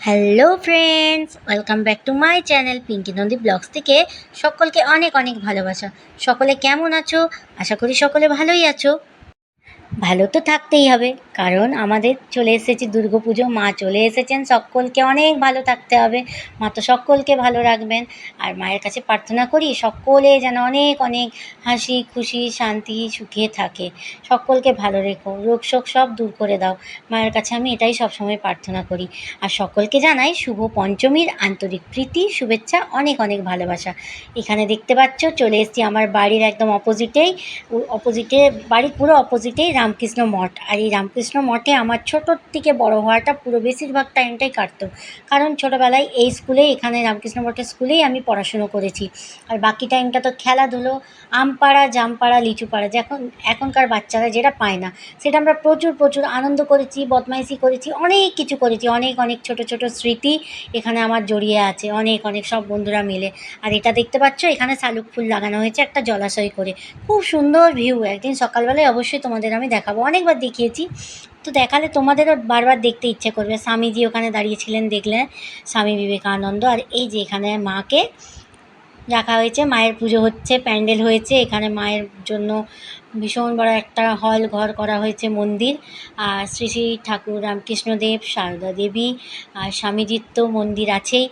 Hello friends welcome back to my channel Pinki Nandi blogs থেকে সকলকে অনেক অনেক ভালোবাসা। সকলে কেমন আছো? আশা করি সকলে ভালোই আছো। ভালো তো থাকতেই হবে, কারণ আমাদের চলে এসেছে দুর্গাপুজো মা চলে এসেছেন, সকলকে অনেক ভালো থাকতে হবে, মা তো সকলকে ভালো রাখবেন, আর মায়ের কাছে প্রার্থনা করি সকলে যেন অনেক অনেক হাসি, খুশি, শান্তি, সুখে থাকে, সকলকে ভালো রেখো, রোগ শোক সব দূর করে দাও, মায়ের কাছে আমি এটাই সবসময় প্রার্থনা করি, আর সকলকে জানাই শুভ পঞ্চমীর আন্তরিক প্রীতি, শুভেচ্ছা, অনেক অনেক ভালোবাসা, এখানে দেখতে পাচ্ছ চলে এসেছি আমার বাড়ির একদম অপোজিটেই অপোজিটে বাড়ির পুরো অপোজিটেই রামকৃষ্ণ মঠ। আর এই রামকৃষ্ণ মঠে আমার ছোটোর থেকে বড় হওয়াটা পুরো বেশিরভাগ টাইমটাই কাটতো। কারণ ছোটোবেলায় এই স্কুলেই এখানে রামকৃষ্ণ মঠের স্কুলেই আমি পড়াশুনো করেছি। আর বাকি টাইমটা তো খেলাধুলো, আমপাড়া, জামপাড়া, লিচুপাড়া যখন এখনকার বাচ্চারা যেটা পায় না। সেটা আমরা প্রচুর প্রচুর আনন্দ করেছি, বদমাইশি করেছি, অনেক কিছু করেছি, অনেক অনেক ছোট ছোট স্মৃতি এখানে আমার জড়িয়ে আছে, অনেক অনেক সব বন্ধুরা মিলে। আর এটা দেখতে পাচ্ছ, এখানে শালুক ফুল লাগানো হয়েছে একটা জলাশয় করে। খুব সুন্দর ভিউ, একদিন সকালবেলায় অবশ্যই তোমাদের আমি দেখাবো, অনেকবার দেখিয়েছি। তো দেখালে তোমাদেরও বারবার দেখতে ইচ্ছে করবে। স্বামীজি ওখানে দাঁড়িয়েছিলেন দেখলে স্বামী বিবেকানন্দ। আর এই যে এখানে মাকে রাখা হয়েছে, মায়ের পুজো হচ্ছে, প্যান্ডেল হয়েছে। এখানে মায়ের জন্য ভীষণ বড় একটা হল ঘর করা হয়েছে, মন্দির। আর শ্রী শ্রী ঠাকুর রামকৃষ্ণদেব, সারদা দেবী আর স্বামীজির তো মন্দির আছেই,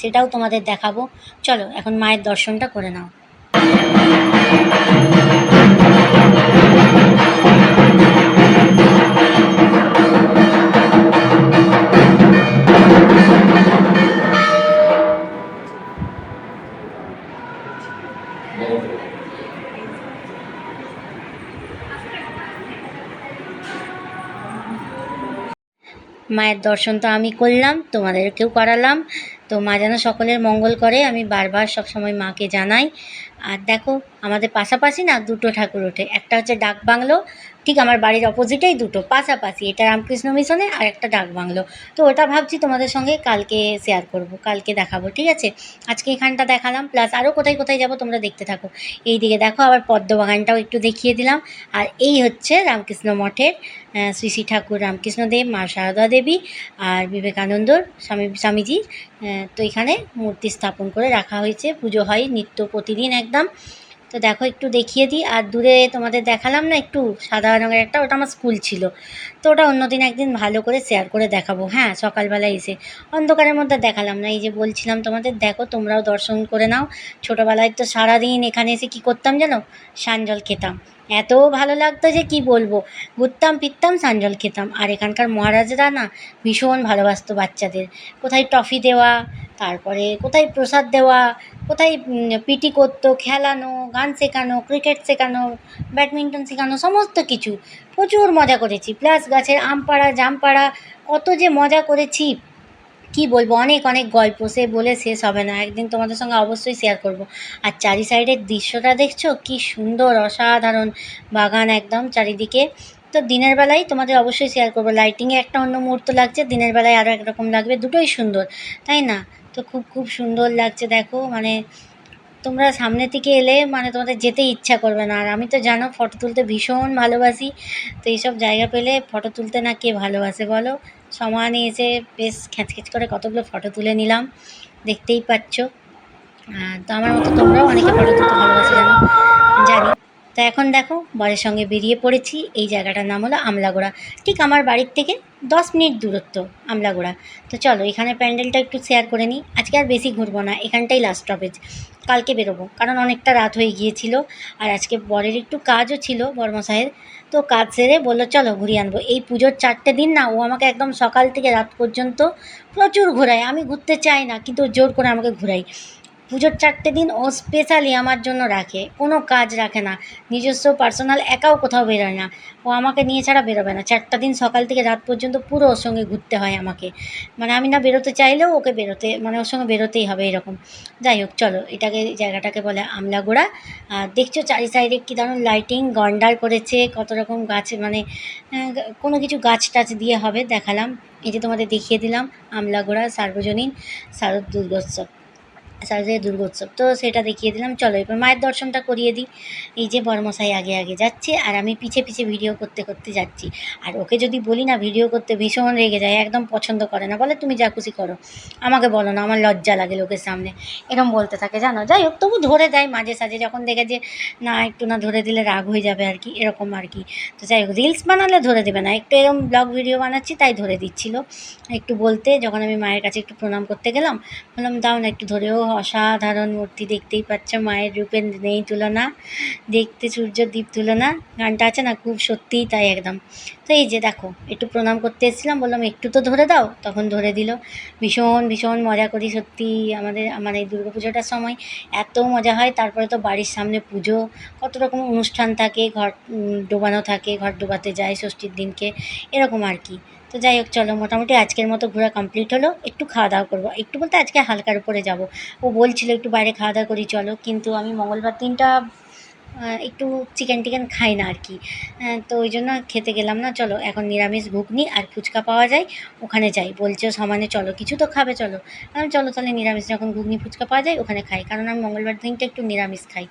সেটাও তোমাদের দেখাবো। চলো, এখন মায়ের দর্শনটা করে নাও। মায়ের দর্শন তো আমি করলাম, তোমাদেরকেও করালাম। তো মা যেন সকলের মঙ্গল করে, আমি বারবার সব সময় মাকে জানাই। আর দেখো, আমাদের পাশাপাশি না দুটো ঠাকুর ওঠে। একটা হচ্ছে ডাক বাংলো ঠিক আমার বাড়ির অপোজিটেই দুটো পাশাপাশি এটা রামকৃষ্ণ মিশনে আর একটা ডাক বাংলো। তো ওটা ভাবছি তোমাদের সঙ্গে কালকে শেয়ার করব কালকে দেখাবো ঠিক আছে? আজকে এখানটা দেখালাম প্লাস আরও কোথায় কোথায় যাব তোমরা দেখতে থাকো। এই দিকে দেখো আবার পদ্ম বাগানটাও একটু দেখিয়ে দিলাম। আর এই হচ্ছে রামকৃষ্ণ মঠের শ্রী শ্রী ঠাকুর রামকৃষ্ণদেব মা সারদা দেবী আর বিবেকানন্দর স্বামী স্বামীজির আহ, তো এখানে মূর্তি স্থাপন করে রাখা হয়েছে পুজো হয় নিত্য প্রতিদিন একদম। তো দেখো, একটু দেখিয়ে দিই। আর দূরে তোমাদের দেখালাম না, একটু সাদা রঙের একটা, ওটা আমার স্কুল ছিল। তো ওটা অন্যদিন একদিন ভালো করে শেয়ার করে দেখাবো। হ্যাঁ সকালবেলা এসে। অন্ধকারের মধ্যে দেখালাম না, এই যে বলছিলাম তোমাদের, দেখো, তোমরাও দর্শন করে নাও। ছোটোবেলায় তো সারাদিন এখানে এসে কি করতাম জানো সানজল খেতাম। এত ভালো লাগতো যে কি বলব? ঘুরতাম, ফিরতাম, সানজল খেতাম। আর এখানকার মহারাজরা না ভীষণ ভালোবাসতো বাচ্চাদের। কোথায় টফি দেওয়া তারপরে কোথায় প্রসাদ দেওয়া, কোথায় পিটি করতো, খেলানো, গান শেখানো ক্রিকেট শেখানো ব্যাডমিন্টন শেখানো, সমস্ত কিছু। প্রচুর মজা করেছি। প্লাস গাছের আম পাড়া, জাম পাড়া, কত যে মজা করেছি। কি বলব, অনেক অনেক গল্প। সে বলে শেষ হবে না। একদিন তোমাদের সঙ্গে অবশ্যই শেয়ার করব। আর চারি সাইডের দৃশ্যটা দেখছ? কি সুন্দর, অসাধারণ। বাগান একদম চারিদিকে। তো দিনের বেলায় তোমাদের অবশ্যই শেয়ার করব। লাইটিংয়ে একটা অন্য মুহূর্ত লাগছে। দিনের বেলায় আরও একরকম লাগবে। দুটোই সুন্দর। তাই না? তো খুব খুব সুন্দর লাগছে, দেখো। মানে তোমরা সামনে থেকে এলে মানে তোমাদের যেতে ইচ্ছা করবে না। আর আমি তো জানো ফটো তুলতে ভীষণ ভালোবাসি। তো এইসব জায়গা পেলে ফটো তুলতে না কে ভালোবাসে বলো? সমানে এসে বেশ খ্যাচখ্যাচ করে কতগুলো ফটো তুলে নিলাম। দেখতেই পাচ্ছ। তো আমার মতো তোমরাও অনেকে ফটো তুলতে ভালোবাসে জানো। জানি। তো এখন দেখো, বরের সঙ্গে বেরিয়ে পড়েছি। এই জায়গাটার নাম হলো আমলাগোড়া। ঠিক আমার বাড়ির থেকে দশ মিনিট দূরত্ব আমলাগোড়া। তো চলো এখানে প্যান্ডেলটা একটু শেয়ার করে নিই। আজকে আর বেশি ঘুরবো না, এখানটাই লাস্ট স্টপেজ কালকে বেরোবো, কারণ অনেকটা রাত হয়ে গিয়েছিল। আর আজকে বরের একটু কাজও ছিল বর্মসাহের তো কাজ সেরে বলল, চলো ঘুরিয়ে আনব। এই পুজোর চারটে দিন না, ও আমাকে একদম সকাল থেকে রাত পর্যন্ত প্রচুর ঘোরায়। আমি ঘুরতে চাই না, কিন্তু জোর করে আমাকে ঘোরাই পুজোর চারটে দিন ও স্পেশালি আমার জন্য রাখে। কোনো কাজ রাখে না। নিজস্ব পার্সোনাল একাও কোথাও বেরোয় না। ও আমাকে নিয়ে ছাড়া বেরোবে না। চারটা দিন সকাল থেকে রাত পর্যন্ত পুরো ওর সঙ্গে ঘুরতে হয় আমাকে। মানে আমি না বেরোতে চাইলেও ওকে বেরোতে মানে ওর সঙ্গে বেরোতেই হবে এরকম। যাই হোক, চলো, এটাকে, জায়গাটাকে বলে আমলাগোড়া। আর দেখছ চারি সাইডে কী দারুণ লাইটিং গন্ডার করেছে, কত রকম গাছ মানে কোনো কিছু গাছ টাছ দিয়ে হবে, দেখালাম। এই যে তোমাদের দেখিয়ে দিলাম, আমলাগোড়া, সার্বজনীন, শারদ দুর্গোৎসব। শারদীয় দুর্গোৎসব। তো সেটা দেখিয়ে দিলাম। চলো, এবার মায়ের দর্শনটা করিয়ে দিই। এই যে বর্মশাই আগে আগে যাচ্ছে আর আমি পিছে পিছে ভিডিও করতে করতে যাচ্ছি। আর ওকে যদি বলি না, ভিডিও করতে ভীষণ রেগে যায়, একদম পছন্দ করে না। বলে, তুমি যা খুশি করো। আমাকে বলো না, আমার লজ্জা লাগে লোকের সামনে। এরকম বলতে থাকে, জানো? যাই হোক, তবু ধরে দেয় মাঝে সাঝে। যখন দেখে যে, না, একটু না, ধরে দিলে রাগ হয়ে যাবে আর কি, এরকম আর কি। তো যাই হোক, রিলস বানালে ধরে দেবে না। একটু এরকম ব্লগ ভিডিও বানাচ্ছি, তাই ধরে দিচ্ছিল। একটু বলতে, যখন আমি মায়ের কাছে একটু প্রণাম করতে গেলাম, বললাম, দাও না, একটু ধরেও অসাধারণ মূর্তি দেখতেই পাচ্ছ। মায়ের রূপের নেই তুলনা। দেখতে সূর্য দ্বীপ তুলনা। গানটা আছে না? খুব সত্যিই তাই একদম। তো এই যে দেখো, একটু প্রণাম করতে এসেছিলাম। বললাম, একটু তো ধরে দাও। তখন ধরে দিল। ভীষণ ভীষণ মজা করি। সত্যি আমাদের, আমার এই দুর্গা পুজোটার সময় এত মজা হয়। তারপরে তো বাড়ির সামনে পুজো। কত রকম অনুষ্ঠান থাকে। ঘর ডোবানো থাকে। ঘর ডোবাতে যায় ষষ্ঠীর দিনকে। এরকম আর কি। তো যাই হোক, চলো, মোটামুটি আজকের মতো ঘোরা কমপ্লিট হলো। একটু খাওয়া দাওয়া করব। একটু বলতে আজকে হালকার উপরে যাব। ও বলছিল একটু বাইরে খাওয়া দাওয়া করি, চলো। কিন্তু আমি মঙ্গলবার দিনটা একটু চিকেন টিকেন খাই না আর কি। তো ওই জন্য খেতে গেলাম না। চলো, এখন নিরামিষ ঘুগনি আর ফুচকা পাওয়া যায়। ওখানে যাই। বলছে সমানে চলো, কিছু তো খাবে, চলো। চলো তাহলে নিরামিষ, যখন ঘুগনি ফুচকা পাওয়া যায়, ওখানে খাই। কারণ আমি মঙ্গলবার দিনটা একটু নিরামিষ খাই।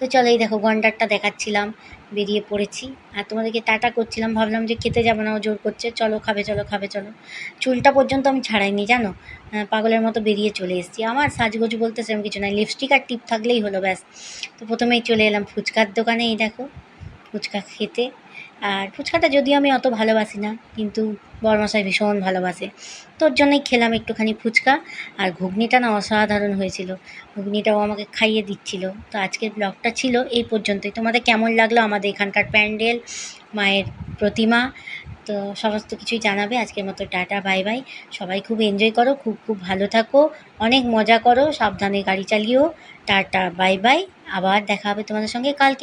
তো চলো এই দেখো গন্ডারটা দেখাচ্ছিলাম, বেরিয়ে পড়েছি। আর তোমাদেরকে টাটা করছিলাম, ভাবলাম যে খেতে যাব না, ও জোর করছে, চলো খাবে চলো খাবে, চলো। চুলটা পর্যন্ত আমি ছাড়াইনি, জানো? পাগলের মতো বেরিয়ে চলে এসেছি। আমার সাজগোজ বলতে সেরকম কিছু নাই লিপস্টিক আর টিপ থাকলেই হলো, ব্যাস। তো প্রথমেই চলে এলাম ফুচকার দোকানে, এই দেখো, ফুচকা খেতে। আর ফুচকাটা যদিও আমি অত ভালোবাসি না, কিন্তু বরমশাই ভীষণ ভালোবাসে। তোর জন্যই খেলাম একটুখানি ফুচকা, আর ঘুগনিটা না অসাধারণ হয়েছিল। ঘুগনিটাও আমাকে খাইয়ে দিচ্ছিল। তো আজকের ব্লগটা ছিল এই পর্যন্তই। তোমাদের কেমন লাগল আমাদের এখানকার প্যান্ডেল, মায়ের প্রতিমা, তো সমস্ত কিছুই জানাবে। আজকের মতো টাটা, বাই বাই। সবাই খুব এনজয় করো, খুব খুব ভালো থাকো। অনেক মজা করো, সাবধানে গাড়ি চালিও। Tata, bye bye. আবার দেখা হবে তোমাদের সঙ্গে কালকে।